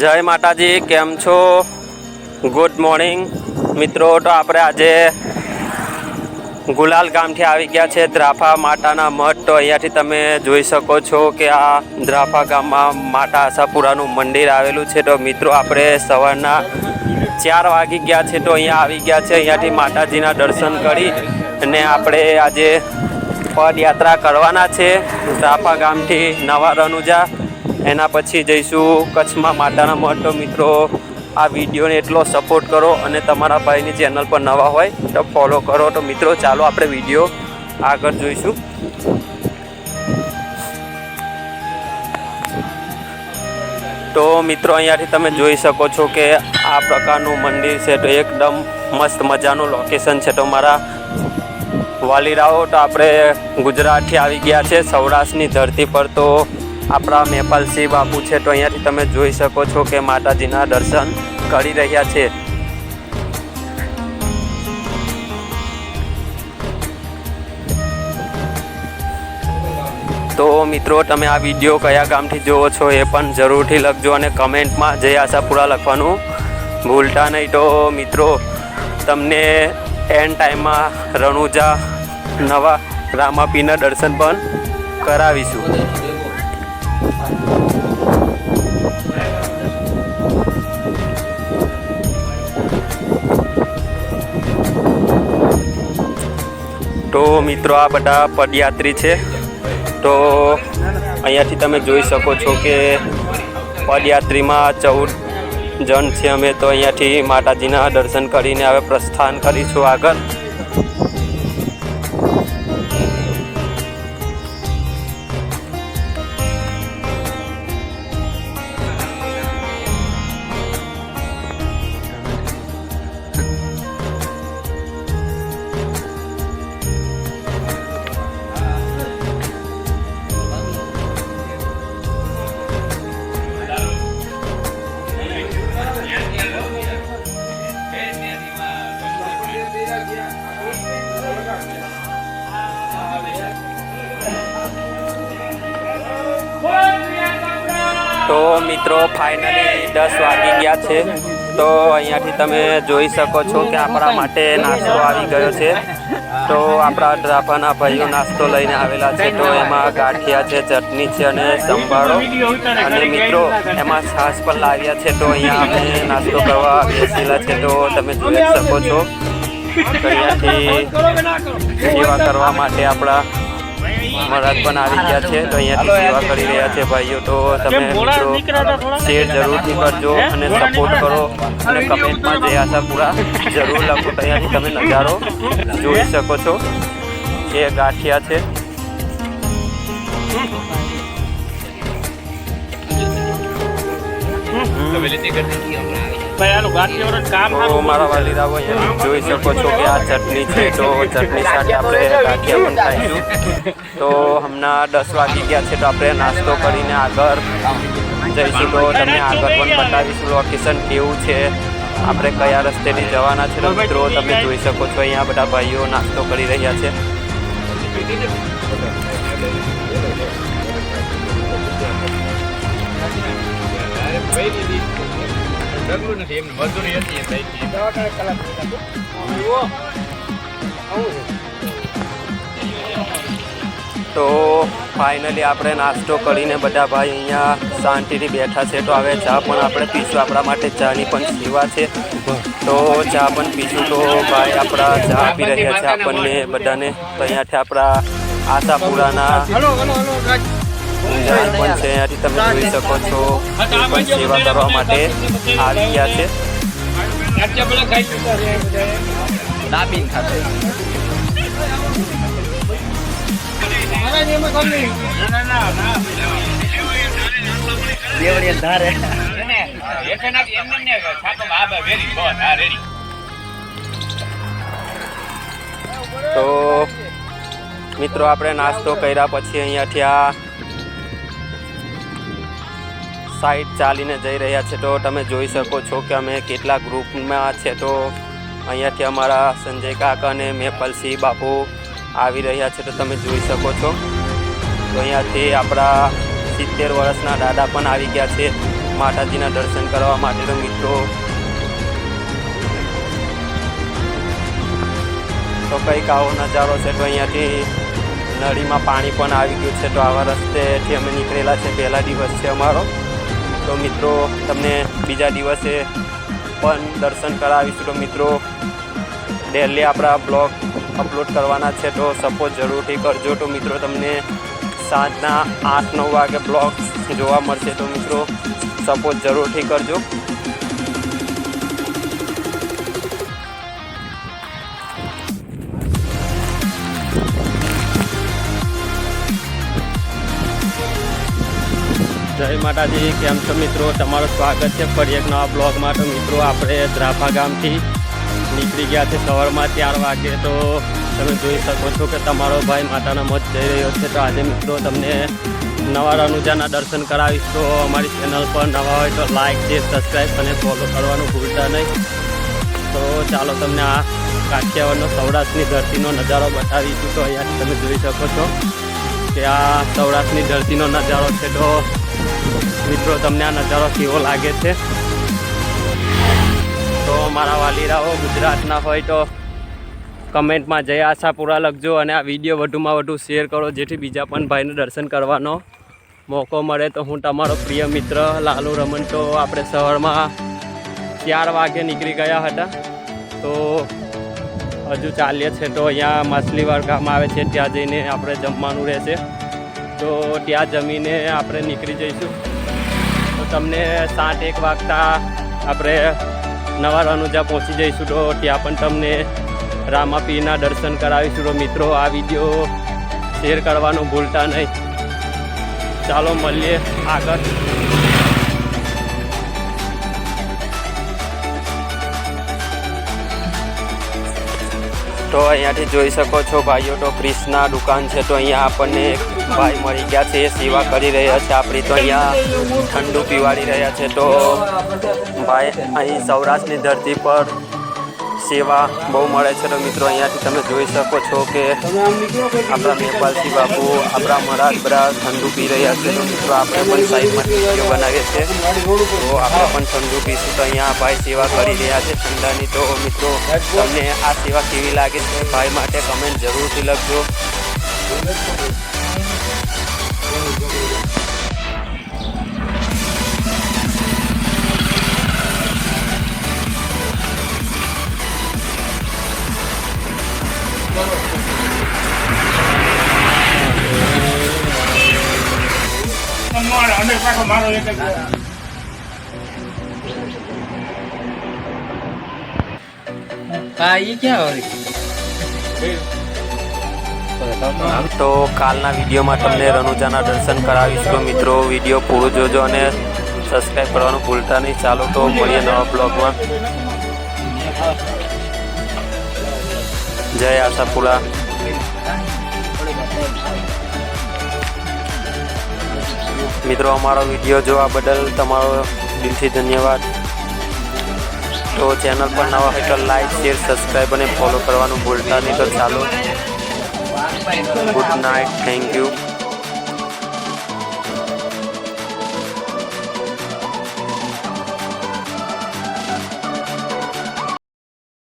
જય માતાજી, કેમ છો? ગુડ મોર્નિંગ મિત્રો, તો આપણે આજે ગુલાલ ગામથી આવી ગયા છે, દ્રાફા માતાના મઠ. તો અહીંયાથી તમે જોઈ શકો છો કે આ દ્રાફા ગામમાં માતા આશાપુરાનું મંદિર આવેલું છે. તો મિત્રો, આપણે સવારના ચાર વાગી ગયા છે, તો અહીંયા આવી ગયા છે. અહીંયાથી માતાજીના દર્શન કરી અને આપણે આજે પદયાત્રા કરવાના છે. દ્રાફા ગામથી નવા રનુજા એના પછી જઈશું કચ્છમાં માતાના મઠ મિત્રો. આ વિડીયોને એટલો સપોર્ટ કરો અને તમારા ભાઈની ચેનલ પર નવા હોય તો ફોલો કરો. તો મિત્રો, ચાલો આપણે વીડિયો આગળ જોઈશું. તો મિત્રો, અહીંયાથી તમે જોઈ શકો છો કે આ પ્રકારનું મંદિર છે તો એકદમ મસ્ત મજાનું લોકેશન છે. તો મારા વાલીરાઓ તો આપણે ગુજરાતથી આવી ગયા છે. સૌરાષ્ટ્રની ધરતી પર તો આપણા મેપાલસિંહ બાપુ છે તો અહીંયાથી તમે જોઈ શકો છો કે માતાજીના દર્શન કરી રહ્યા છે. તો મિત્રો, તમે આ વીડિયો કયા ગામથી જુઓ છો એ પણ જરૂરથી લખજો અને કમેન્ટમાં જય આશાપુરા લખવાનું ભૂલતા નહીં. તો મિત્રો, તમને એન ટાઈમમાં રણુજા નવા રામાપીના દર્શન પણ કરાવીશું. તો મિત્રો આ બધા પદયાત્રી છે, તો અહીંયાથી તમે જોઈ શકો છો કે પદયાત્રીમાં ચૌદ જણ છે. અમે તો અહીંયાથી માતાજીના દર્શન કરીને હવે પ્રસ્થાન કરીશું આગળ. તો મિત્રો ફાઇનલી દસ વાગી ગયા છે. તો અહીંયાથી તમે જોઈ શકો છો કે આપણા માટે નાસ્તો આવી ગયો છે. તો આપણા ડ્રાફાના ભાઈઓ નાસ્તો લઈને આવેલા છે. તો એમાં ગાંઠિયા છે, ચટણી છે અને સંભાળો અને મિત્રો, એમાં છાશ પણ લાવ્યા છે. તો અહીંયા અમે નાસ્તો કરવા બેસેલા છે. તો તમે જોઈ શકો છો. અહીંયાથી સેવા કરવા માટે આપણા મહારાજ પણ આવી ગયા છે તો અહીંયાથી સેવા કરી રહ્યા છે ભાઈઓ. તો તમે મિત્રો શેર જરૂરથી કરજો અને સપોર્ટ કરો. અને કમેન્ટમાં જે આશા પૂરા જરૂર લખો તો અહીંયાથી તમે નજારો જોઈ શકો છો. એ ગાંઠિયા છે. ભાઈ મારા જોઈ શકો છો કે આ ચટણી છે તો ચટણી સાથે આપણે ગાંઠિયા પણ ખાઈશું તો હમણાં દસ વાગી ગયા છે તો આપણે નાસ્તો કરીને આગળ જઈશું. તો તમને આગળ પણ બતાવીશું લોકેશન કેવું છે. આપણે કયા રસ્તેથી જવાના છે તો મિત્રો તમે જોઈ શકો છો અહીંયા બધા ભાઈઓ નાસ્તો કરી રહ્યા છે. ડગલું નથી એમને મજૂરી હતી એમ થઈ તો ફાઇનલી આપણે નાસ્તો કરીને બધા ભાઈ અહીંયા શાંતિથી બેઠા છે. તો હવે ચા પણ આપણે પીશું. આપણા માટે ચાની પણ સેવા છે. તો ચા પણ પીશું. તો ભાઈ આપણા ચા પી રહ્યા છે આપણને બધાને. તો અહીંયાથી આપણા આશાપુરાના પણ છે અહીંયાથી તમે જોઈ શકો છો પણ સેવા કરવા માટે આવી ગયા છે? દેવળિયા ધારે. ના ને છાપો વેરી ગુડ આ રેડી તો મિત્રો આપણે નાસ્તો કર્યા પછી અહીંયાથી આ સાઈડ ચાલીને જઈ રહ્યા છે, તો તમે જોઈ શકો છો કે અમે કેટલા ગ્રુપમાં છે. તો અહીંયાથી અમારા સંજય કાકા અને મેપલસિંહ બાપુ આવી રહ્યા છે, તો તમે જોઈ શકો છો. તો અહીંયાથી આપણા સિત્તેર વર્ષના દાદા પણ આવી ગયા છે, માતાજીના દર્શન કરવા માટે. તો મિત્રો, તો કંઈક આવો નજારો છે, તો અહીંયાથી નળીમાં પાણી પણ આવી ગયું છે, તો આવા રસ્તેથી અમે નીકળેલા છે. પહેલા દિવસ છે અમારો. તો મિત્રો, તમને બીજા દિવસે પણ દર્શન કરાવીશું. તો મિત્રો ડેલી આપણા બ્લોગ અપલોડ કરવાના છે, તો સપોર્ટ જરૂરથી કરજો. તો મિત્રો, તમને સાંજના આઠ નવ વાગે બ્લોગ જોવા મળશે. તો મિત્રો સપોર્ટ જરૂરથી કરજો. જય માતાજી, કેમ છો મિત્રો? તમારું સ્વાગત છે ફરી એક નવા બ્લોગમાં. તો મિત્રો, આપણે દ્રાફા ગામથી નીકળી ગયા છે સવારમાં ચાર વાગે. તો તમે જોઈ શકો છો કે તમારો ભાઈ માતાના મત જઈ રહ્યો છે. તો આજે મિત્રો તમને નવા રનુજાના દર્શન કરાવીશ, તો અમારી ચેનલ પર નવા હોય તો લાઇક છે સબસ્ક્રાઈબ અને ફોલો કરવાનું ભૂલતા નહીં. તો ચાલો તમને આ કાઠિયાવાડનો સૌરાષ્ટ્રની ધરતીનો નજારો બતાવીશું. તો અહીંયાથી તમે જોઈ શકો છો કે આ સૌરાષ્ટ્રની ધરતીનો નજારો છે. તો મિત્રો, તમને આ નજારો કેવો લાગે છે? તો મારા વાલીરાઓ, ગુજરાતના હોય તો કમેન્ટમાં જય આશાપુરા લખજો અને આ વીડિયો વધુમાં વધુ શેર કરો, જેથી બીજા પણ ભાઈને દર્શન કરવાનો મોકો મળે. તો હું તમારો પ્રિય મિત્ર લાલુ રમન તો આપણે શહેરમાં ચાર વાગે નીકળી ગયા હતા. તો હજુ ચાલીએ છે, તો અહીંયા માછલીવાર ગામ આવે છે, ત્યાં જઈને આપણે જમવાનું રહેશે. તો ત્યાં જમીને આપણે નીકળી જઈશું. તો તમને સાત એક વાગતા આપણે નવા રનુજા પહોંચી જઈશું તો ત્યાં પણ તમને રામાપીના દર્શન કરાવીશું. તો મિત્રો, આ વીડિયો શેર કરવાનું ભૂલતા નહીં. ચાલો મળીએ આગળ. તો અહીંયાથી જોઈ શકો છો, ભાઈઓ, તો ક્રિષ્ના દુકાન છે, તો અહીંયા આપણને ભાઈ મળી ગયા છે, એ સેવા કરી રહ્યા છે, આપણી તો અહીંયા ઠંડુ પીવાડી રહ્યા છે, તો ભાઈ અહીં સૌરાષ્ટ્રની ધરતી પર સેવા બહુ મળે છે તો મિત્રો અહીંયાથી તમે જોઈ શકો છો કે આપણા મેપાલસિંહ બાપુ, આપણા મરાજ બધા ઠંડુ પી રહ્યા છે તો મિત્રો આપણે પણ સાઈડમાં વીડિયો બનાવીએ છીએ. તો આપણે પણ ઠંડુ પીશું તો અહીંયા ભાઈ સેવા કરી રહ્યા છે ઠંડાની. તો મિત્રો તમને આ સેવા કેવી લાગે છે ભાઈ માટે કમેન્ટ જરૂરથી લખજો. તો કાલના વિડીયોમાં તમને રનુજાના દર્શન કરાવીશ. તો મિત્રો, વીડિયો પૂરો જોજો અને સબસ્ક્રાઈબ કરવાનું ભૂલતા નહીં. ચાલો તો મળીએ નવા બ્લોગમાં જય આશાપુરા. મિત્રો, અમારો વીડિયો જોવા બદલ તમારો દિલથી ધન્યવાદ. તો ચેનલ પર નવા હોય તો લાઈક, શેર સબસ્ક્રાઈબ અને ફોલો કરવાનું ભૂલતા નહીં. તો ચાલો, ગુડ નાઇટ, થેન્ક યુ.